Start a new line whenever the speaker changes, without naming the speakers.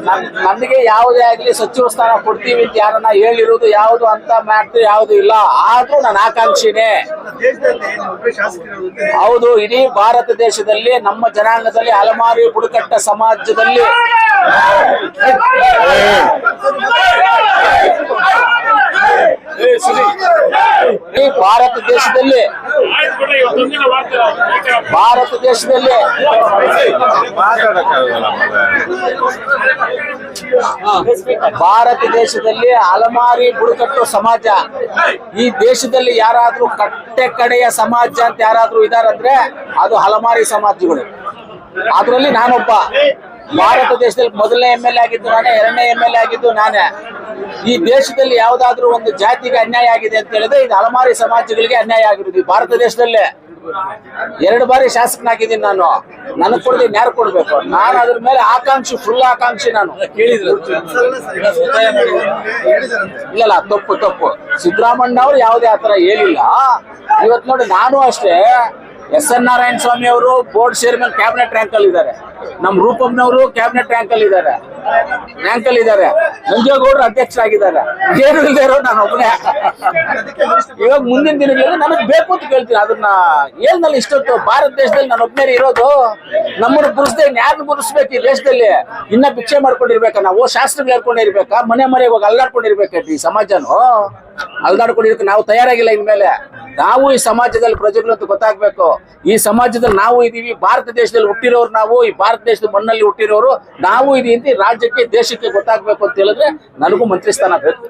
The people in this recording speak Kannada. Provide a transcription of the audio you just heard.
ನನ್- ನನಗೆ ಯಾವುದೇ ಆಗ್ಲಿ ಸಚಿವ ಸ್ಥಾನ ಕೊಡ್ತೀವಿ ಅಂತ ಯಾರನ್ನ ಹೇಳಿರೋದು ಯಾವುದು ಅಂತ ಮಾಡ್ತೀವಿ ಯಾವುದು ಇಲ್ಲ. ಆದ್ರೂ ನನ್ನ ಆಕಾಂಕ್ಷಿನೇ. ಹೌದು, ಇಡೀ ಭಾರತ ದೇಶದಲ್ಲಿ ನಮ್ಮ ಜನಾಂಗದಲ್ಲಿ ಅಲಮಾರಿ ಬುಡಕಟ್ಟ ಸಮಾಜದಲ್ಲಿ ಭಾರತ ದೇಶದಲ್ಲಿ ಭಾರತ ದೇಶದಲ್ಲಿ ಭಾರತ ದೇಶದಲ್ಲಿ ಅಲಮಾರಿ ಬುಡಕಟ್ಟು ಸಮಾಜ. ಈ ದೇಶದಲ್ಲಿ ಯಾರಾದ್ರೂ ಕಟ್ಟೆ ಕಡೆಯ ಸಮಾಜ ಅಂತ ಯಾರಾದ್ರೂ ಇದಾರಂದ್ರೆ ಅದು ಹಲಮಾರಿ ಸಮಾಜಗಳು. ಅದರಲ್ಲಿ ನಾನೊಬ್ಬ. ಭಾರತ ದೇಶದಲ್ಲಿ ಮೊದಲನೇ ಎಂ ಎಲ್ ಎ ಆಗಿದ್ದು ನಾನೇ ಎರಡನೇ ಎಂ ಎಲ್ ಎ ಆಗಿದ್ದು ನಾನೇ. ಈ ದೇಶದಲ್ಲಿ ಯಾವ್ದಾದ್ರೂ ಒಂದು ಜಾತಿಗೆ ಅನ್ಯಾಯ ಆಗಿದೆ ಅಂತ ಹೇಳಿದ್ರೆ ಇದು ಹಲಮಾರಿ ಸಮಾಜಗಳಿಗೆ ಅನ್ಯಾಯ ಆಗಿರೋದು ಭಾರತ ದೇಶದಲ್ಲೇ. ಎರಡು ಬಾರಿ ಶಾಸಕನಾಗಿದ್ದೀನಿ ನಾನು. ನನಗೆ ಕೊಡದೆ ಯಾರು ಕೊಡ್ಬೇಕು? ನಾನು ಅದ್ರ ಮೇಲೆ ಆಕಾಂಕ್ಷಿ ಫುಲ್ ಆಕಾಂಕ್ಷಿ ನಾನು. ಕೇಳಿದ್ರು. ಇಲ್ಲಲ್ಲ ತಪ್ಪು ತಪ್ಪು. ಸಿದ್ದರಾಮಣ್ಣ ಅವ್ರು ಯಾವುದೇ ಆತರ ಹೇಳಿಲ್ಲ. ಇವತ್ತು ನೋಡಿ ನಾನು ಅಷ್ಟೇ ಎಸ್ ಎನ್ ನಾರಾಯಣ ಸ್ವಾಮಿ ಅವರು ಬೋರ್ಡ್ ಚೇರ್ಮನ್ ಕ್ಯಾಬಿನೆಟ್ ರ್ಯಾಂಕ್ ಅಲ್ಲಿ ಇದ್ದಾರೆ. ನಮ್ ರೂಪಮ್ನವರು ಕ್ಯಾಬಿನೆಟ್ ರ್ಯಾಂಕ್ ಅಲ್ಲಿ ಇದ್ದಾರೆ. ರ್ಯಾಂಕ್ ಅಲ್ಲಿ ಇದ್ದಾರೆ. ನಂಜೇಗೌಡರು ಅಧ್ಯಕ್ಷರಾಗಿದ್ದಾರೆ. ಏನು ಇರೋ ನಾನು ಒಬ್ಬನೇ. ಇವಾಗ ಮುಂದಿನ ದಿನಗಳಲ್ಲಿ ನನಗೆ ಬೇಕು ಅಂತ ಕೇಳ್ತೀನಿ. ಅದನ್ನ ಏನಲ್ಲಿ ಇಷ್ಟೊತ್ತು ಭಾರತ ದೇಶದಲ್ಲಿ ನಾನು ಒಬ್ಬನೇ ಇರೋದು. ನಮ್ಮನ್ನು ಬುರಿಸ್ದೆ ಯಾರನ್ನು ಬುರ್ಸ್ಬೇಕು ಈ ದೇಶದಲ್ಲಿ? ಇನ್ನ ಭಿಕ್ಷೆ ಮಾಡ್ಕೊಂಡಿರ್ಬೇಕ? ನಾವು ಶಾಸ್ತ್ರಗಳು ಹೇಳ್ಕೊಂಡಿರ್ಬೇಕಾ? ಮನೆ ಮನೆ ಇವಾಗ ಅಲ್ಲಾಡ್ಕೊಂಡಿರ್ಬೇಕೈತಿ ಈ ಸಮಾಜನು? ಅಲ್ದಾಡ್ಕೊಂಡಿರ್ಬೇಕು ನಾವು ತಯಾರಾಗಿಲ್ಲ ಇನ್ಮೇಲೆ. ನಾವು ಈ ಸಮಾಜದಲ್ಲಿ ಪ್ರಜೆಗಳು ಅಂತ ಗೊತ್ತಾಗ್ಬೇಕು. ಈ ಸಮಾಜದಲ್ಲಿ ನಾವು ಇದೀವಿ ಭಾರತ ದೇಶದಲ್ಲಿ ಹುಟ್ಟಿರೋರು ನಾವು ಈ ಭಾರತ ದೇಶದ ಮಣ್ಣಲ್ಲಿ ಹುಟ್ಟಿರೋರು ನಾವು ಇದೀವಿ ಅಂತ ರಾಜ್ಯಕ್ಕೆ ದೇಶಕ್ಕೆ ಗೊತ್ತಾಗ್ಬೇಕು ಅಂತ ಹೇಳಿದ್ರೆ ನನಗೂ ಮಂತ್ರಿ ಸ್ಥಾನ ಬೇಕು.